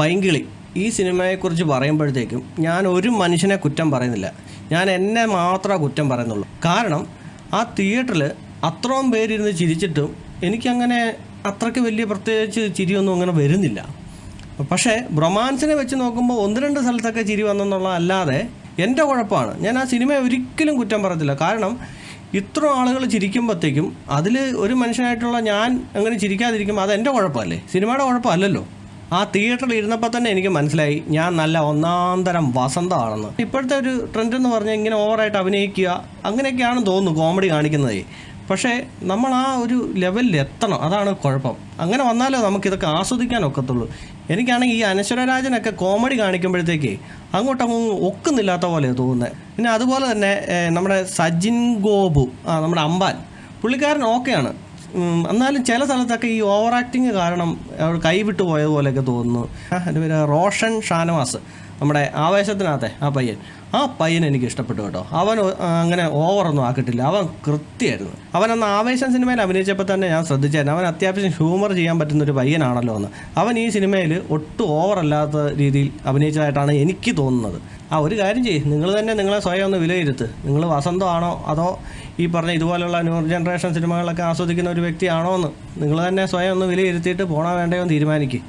പൈങ്കിളി. ഈ സിനിമയെക്കുറിച്ച് പറയുമ്പോഴത്തേക്കും ഞാൻ ഒരു മനുഷ്യനെ കുറ്റം പറയുന്നില്ല. ഞാൻ എന്നെ മാത്രമേ കുറ്റം പറയുന്നുള്ളൂ. കാരണം ആ തിയേറ്ററിൽ അത്രയും പേരിരുന്ന് ചിരിച്ചിട്ടും എനിക്കങ്ങനെ അത്രയ്ക്ക് വലിയ പ്രത്യേകിച്ച് ചിരിയൊന്നും അങ്ങനെ വരുന്നില്ല. പക്ഷേ ബ്രൊമാൻസിനെ വെച്ച് നോക്കുമ്പോൾ ഒന്ന് രണ്ട് സ്ഥലത്തൊക്കെ ചിരി വന്നെന്നുള്ള അല്ലാതെ എന്റെ കുഴപ്പമാണ്. ഞാൻ ആ സിനിമയെ ഒരിക്കലും കുറ്റം പറയത്തില്ല. കാരണം ഇത്ര ആളുകൾ ചിരിക്കുമ്പോഴത്തേക്കും അതിൽ ഒരു മനുഷ്യനായിട്ടുള്ള ഞാൻ അങ്ങനെ ചിരിക്കാതിരിക്കുമ്പോൾ അത് എന്റെ കുഴപ്പമല്ലേ? സിനിമയുടെ കുഴപ്പമല്ലല്ലോ. ആ തിയേറ്ററിൽ ഇരുന്നപ്പോൾ തന്നെ എനിക്ക് മനസ്സിലായി ഞാൻ നല്ല ഒന്നാം തരം വസന്തമാണെന്ന്. ഇപ്പോഴത്തെ ഒരു ട്രെൻഡ് എന്ന് പറഞ്ഞാൽ ഇങ്ങനെ ഓവറായിട്ട് അഭിനയിക്കുക അങ്ങനെയൊക്കെയാണെന്ന് തോന്നുന്നു കോമഡി കാണിക്കുന്നതേ. പക്ഷേ നമ്മൾ ആ ഒരു ലെവലിൽ എത്തണം. അതാണ് കുഴപ്പം. അങ്ങനെ വന്നാലേ നമുക്കിതൊക്കെ ആസ്വദിക്കാൻ ഒക്കത്തുള്ളൂ. എനിക്കാണെങ്കിൽ ഈ അനശ്വരരാജനൊക്കെ കോമഡി കാണിക്കുമ്പോഴത്തേക്ക് അങ്ങോട്ടങ്ങ് ഒക്കുന്നില്ലാത്ത പോലെയാണ് തോന്നുന്നത്. പിന്നെ അതുപോലെ തന്നെ നമ്മുടെ സജിൻ ഗോപു ആ നമ്മുടെ അമ്പാൻ. പുള്ളിക്കാരൻ ഓക്കെയാണ് എന്നാലും ചില സ്ഥലത്തൊക്കെ ഈ ഓവർ ആക്ടിങ് കാരണം അവർ കൈവിട്ട് പോയതുപോലെയൊക്കെ തോന്നുന്നു. എന്റെ പേര് റോഷൻ ഷാനവാസ്. നമ്മുടെ ആവേശത്തിനകത്തെ ആ പയ്യൻ. ആ പയ്യൻ എനിക്ക് ഇഷ്ടപ്പെട്ടു കേട്ടോ. അവൻ അങ്ങനെ ഓവറൊന്നും ആക്കിയിട്ടില്ല. അവൻ കൃത്യമായിരുന്നു. അവൻ അന്ന് ആവേശം സിനിമയിൽ അഭിനയിച്ചപ്പോൾ തന്നെ ഞാൻ ശ്രദ്ധിച്ചായിരുന്നു. അവൻ അത്യാവശ്യം ഹ്യൂമർ ചെയ്യാൻ പറ്റുന്ന ഒരു പയ്യനാണല്ലോ എന്ന്. അവൻ ഈ സിനിമയിൽ ഒട്ടും ഓവറല്ലാത്ത രീതിയിൽ അഭിനയിച്ചതായിട്ടാണ് എനിക്ക് തോന്നുന്നത്. ആ ഒരു കാര്യം ചെയ്യും. നിങ്ങൾ തന്നെ നിങ്ങളെ സ്വയം ഒന്ന് വിലയിരുത്ത്. നിങ്ങൾ വസന്തമാണോ അതോ ഈ പറഞ്ഞ ഇതുപോലെയുള്ള ന്യൂ ജനറേഷൻ സിനിമകളൊക്കെ ആസ്വദിക്കുന്ന ഒരു വ്യക്തിയാണോ എന്ന്. നിങ്ങൾ തന്നെ സ്വയം ഒന്ന് വിലയിരുത്തിയിട്ട് പോണോ വേണ്ടയോ എന്ന് തീരുമാനിക്കുക